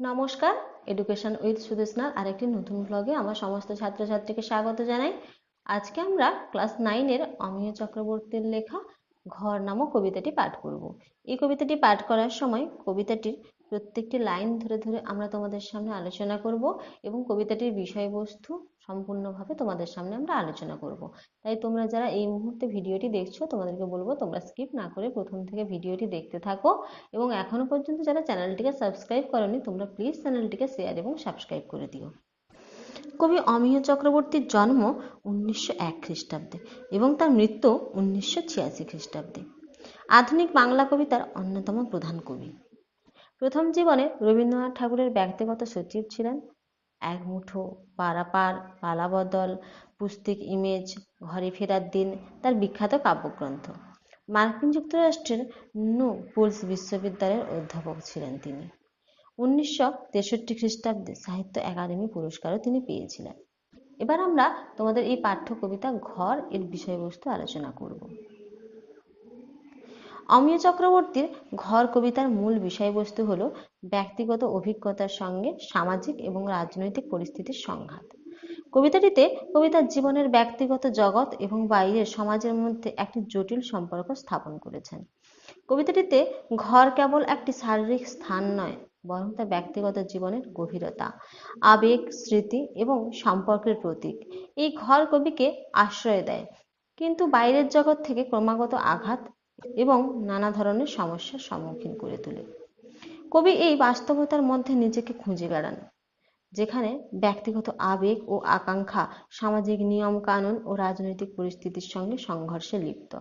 নমস্কার education with সুদেশনার আরেকটি নতুন ব্লগে আমার সমস্ত ছাত্রছাত্রীকে স্বাগত জানাই। আজকে আমরা ক্লাস নাইনের অমিয় চক্রবর্তীর লেখা ঘর নামক কবিতাটি পাঠ করব। এই কবিতাটি পাঠ করার সময় কবিতাটির প্রত্যেকটি লাইন ধরে ধরে আমরা তোমাদের সামনে আলোচনা করব এবং কবিতাটির বিষয়বস্তু সম্পূর্ণভাবে তোমাদের সামনে আমরা আলোচনা করব। তাই তোমরা যারা এই মুহূর্তে ভিডিওটি দেখছ, তোমাদেরকে বলব তোমরা স্কিপ না করে প্রথম থেকে ভিডিওটি দেখতে থাকো এবং এখনও পর্যন্ত যারা চ্যানেলটিকে সাবস্ক্রাইব করনি, তোমরা প্লিজ চ্যানেলটিকে শেয়ার এবং সাবস্ক্রাইব করে দিও। কবি অমিয় চক্রবর্তীর জন্ম উনিশশো এক খ্রিস্টাব্দে এবং তার মৃত্যু উনিশশো ছিয়াশি খ্রিস্টাব্দে। আধুনিক বাংলা কবিতার অন্যতম প্রধান কবি। প্রথম জীবনে রবীন্দ্রনাথ ঠাকুরের ব্যক্তিগত সচিব ছিলেন। এক মুঠো পারাপার, পালাবদল, পুস্তিক ইমেজ, ঘরে ফেরার দিন, তার বিখ্যাত কাব্যগ্রন্থ। মার্কিন যুক্তরাষ্ট্রের নু পুলস বিশ্ববিদ্যালয়ের অধ্যাপক ছিলেন তিনি। উনিশশো তেষট্টি খ্রিস্টাব্দে সাহিত্য একাডেমি পুরস্কারও তিনি পেয়েছিলেন। এবার আমরা তোমাদের এই পাঠ্য কবিতা ঘর এর বিষয়বস্তু আলোচনা করব। অমিয় চক্রবর্তীর ঘর কবিতার মূল বিষয়বস্তু হল ব্যক্তিগত অভিজ্ঞতার সঙ্গে সামাজিক এবং রাজনৈতিক পরিস্থিতির সংঘাত। কবিতাটিতে কবিতার জীবনের ব্যক্তিগত জগৎ এবং বাইরের সমাজের মধ্যে একটি জটিল সম্পর্ক স্থাপন করেছেন। কবিতাটিতে ঘর কেবল একটি শারীরিক স্থান নয়, বরং তা ব্যক্তিগত জীবনের গভীরতা, আবেগ, স্মৃতি এবং সম্পর্কের প্রতীক। এই ঘর কবিকে আশ্রয় দেয়, কিন্তু বাইরের জগৎ থেকে ক্রমাগত আঘাত এবং নানা ধরনের সমস্যার সম্মুখীন করে তোলে। কবি এই বাস্তবতার মধ্যে নিজেকে খুঁজে বেড়ান, যেখানে ব্যক্তিগত আবেগ ও আকাঙ্ক্ষা, সামাজিক নিয়ম কানুন ও রাজনৈতিক পরিস্থিতির সঙ্গে সংঘর্ষে লিপ্ত।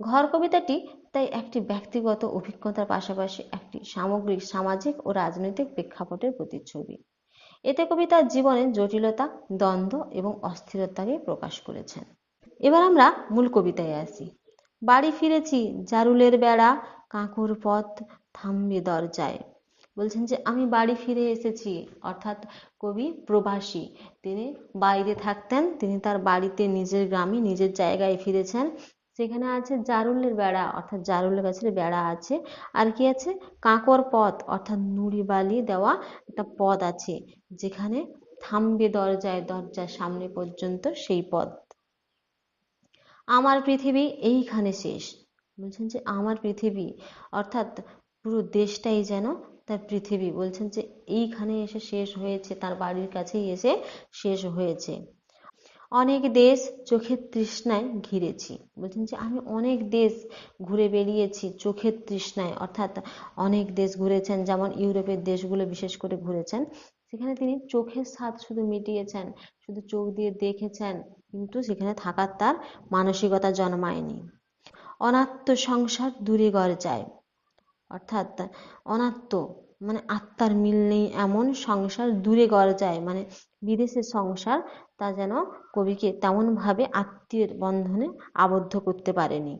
ঘর কবিতাটি তাই একটি ব্যক্তিগত অভিজ্ঞতার পাশাপাশি একটি সামগ্রিক, সামাজিক ও রাজনৈতিক প্রেক্ষাপটের প্রতিচ্ছবি। এতে কবি তার জীবনের জটিলতা, দ্বন্দ্ব এবং অস্থিরতাকে প্রকাশ করেছেন। এবার আমরা মূল কবিতায় আসি। বাড়ি ফিরেছি, জারুলের বেড়া কাঁকুর পথ থামবে দরজায়। বলছেন যে, আমি বাড়ি ফিরে এসেছি। অর্থাৎ কবি প্রবাসী। তিনি বাইরে থাকতেন, তিনি তার বাড়িতে নিজের গ্রামে, নিজের জায়গায় ফিরেছেন। সেখানে আছে জারুলের বেড়া, অর্থাৎ জারুল গাছের বেড়া আছে। আর কি আছে? কাঁকর পথ, অর্থাৎ নুড়ি বালি দেওয়া একটা পথ আছে। যেখানে থামবে দরজায়, দরজার সামনে পর্যন্ত সেই পথ। আমার পৃথিবী এইখানে শেষ। বলছেন যে আমার পৃথিবী, অর্থাৎ পুরো দেশটাই যেন তার পৃথিবী। বলছেন যে এইখানে এসে শেষ হয়েছে, তার বাড়ির কাছেই এসে শেষ হয়েছে। অনেক দেশ চোখের তৃষ্ণায় ঘিরেছি। বলছেন যে আমি অনেক দেশ ঘুরে বেরিয়েছি চোখের তৃষ্ণায়। অর্থাৎ অনেক দেশ ঘুরেছেন, যেমন ইউরোপের দেশগুলো বিশেষ করে ঘুরেছেন। সেখানে তিনি চোখের স্বাদ শুধু মিটিয়েছেন, শুধু চোখ দিয়ে দেখেছেন। কিন্তু সেখানে থাকার তার মানসিকতা জন্মায়নি। অনাত্ম সংসার দূরে গড় যায়। অর্থাৎ অনাত্ম মানে আত্মার মিল নেই এমন সংসার দূরে গড় যায়। মানে বিদেশের সংসার তা যেন কবিকে তেমনভাবে আত্মীয়ের বন্ধনে আবদ্ধ করতে পারেনি।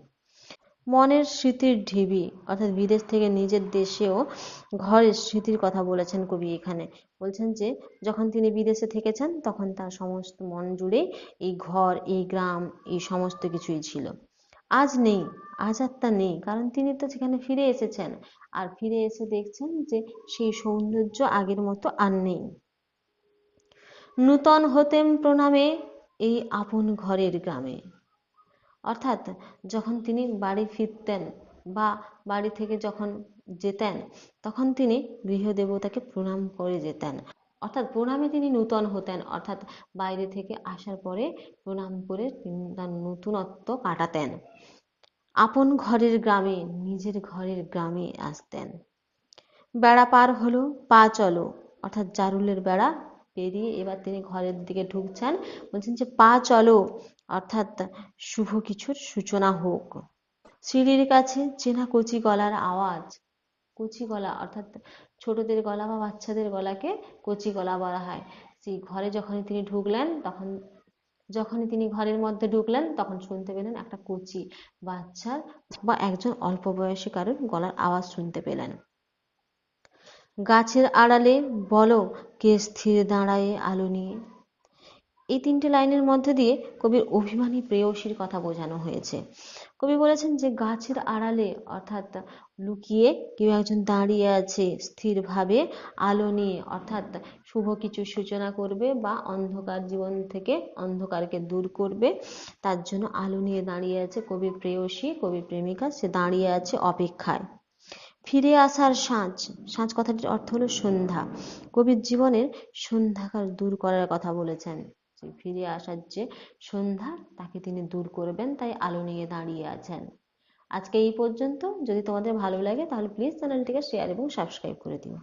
মনের স্মৃতির ঢিবি, অর্থাৎ বিদেশ থেকে নিজের দেশেও ঘরের স্মৃতির কথা বলেছেন কবি এখানে। বলছেন যে, যখন তিনি বিদেশে থেকেছেন, তখন তার সমস্ত মন জুড়ে এই ঘর, এই গ্রাম, এই সমস্ত কিছুই ছিল। আজ নেই, আজ আর তা নেই, কারণ তিনি তো সেখানে ফিরে এসেছেন। আর ফিরে এসে দেখছেন যে, সেই সৌন্দর্য আগের মতো আর নেই। নূতন হতেম প্রণামে এই আপন ঘরের গ্রামে। অর্থাৎ যখন তিনি বাড়ি ফিরতেন বা বাড়ি থেকে যখন যেতেন, তখন তিনি গৃহদেবতাকে প্রণাম করে যেতেন। অর্থাৎ প্রণামে তিনি নূতন হতেন। অর্থাৎ বাইরে থেকে আসার পরে প্রণাম করে তিনি তার নতুনত্ব কাটাতেন। আপন ঘরের গ্রামে, নিজের ঘরের গ্রামে আসতেন। বেড়া পার হলো পা চলো, অর্থাৎ জারুলের বেড়া পেরিয়ে এবার তিনি ঘরের দিকে ঢুকছেন। বলছেন যে, পা চলো। অর্থাৎ শুভ কিছুর সূচনা হোক। সিঁড়ির কাছে চেনা কচি গলার আওয়াজ, কচি গলা অর্থাৎ ছোটদের গলা বা বাচ্চাদের গলাকে কচি গলা বলা হয়। সেই ঘরে যখনই তিনি ঢুকলেন, তখন, যখনই তিনি ঘরের মধ্যে ঢুকলেন, তখন শুনতে পেলেন একটা কচি বাচ্চার বা একজন অল্প বয়সী কারোর গলার আওয়াজ শুনতে পেলেন। গাছের আড়ালে বলো কে স্থির দাঁড়ায়ে আলো নিয়ে। এই তিনটে লাইনের মধ্যে দিয়ে কবির অভিমানী প্রেয়সীর কথা বোঝানো হয়েছে। কবি বলেছেন যে, গাছের আড়ালে অর্থাৎ লুকিয়ে কেউ একজন দাঁড়িয়ে আছে স্থিরভাবে আলো নিয়ে, অর্থাৎ শুভ কিছু সূচনা করবে বা অন্ধকার জীবন থেকে অন্ধকারকে দূর করবে, তার জন্য আলো নিয়ে দাঁড়িয়ে আছে কবি প্রেয়সী কবি প্রেমিকা। সে দাঁড়িয়ে আছে অপেক্ষায়। ফিরে আসার সাঁঝ সাঁঝ কথাটির অর্থ হলো সন্ধ্যা। কবির জীবনের সন্ধ্যাকার দূর করার কথা বলেছেন। ফিরে আসার যে সন্ধ্যা, তাকে তিনি দূর করবেন, তাই আলো নিয়ে দাঁড়িয়ে আছেন। আজকে এই পর্যন্ত। যদি তোমাদের ভালো লাগে, তাহলে প্লিজ চ্যানেলটিকে শেয়ার এবং সাবস্ক্রাইব করে দিও।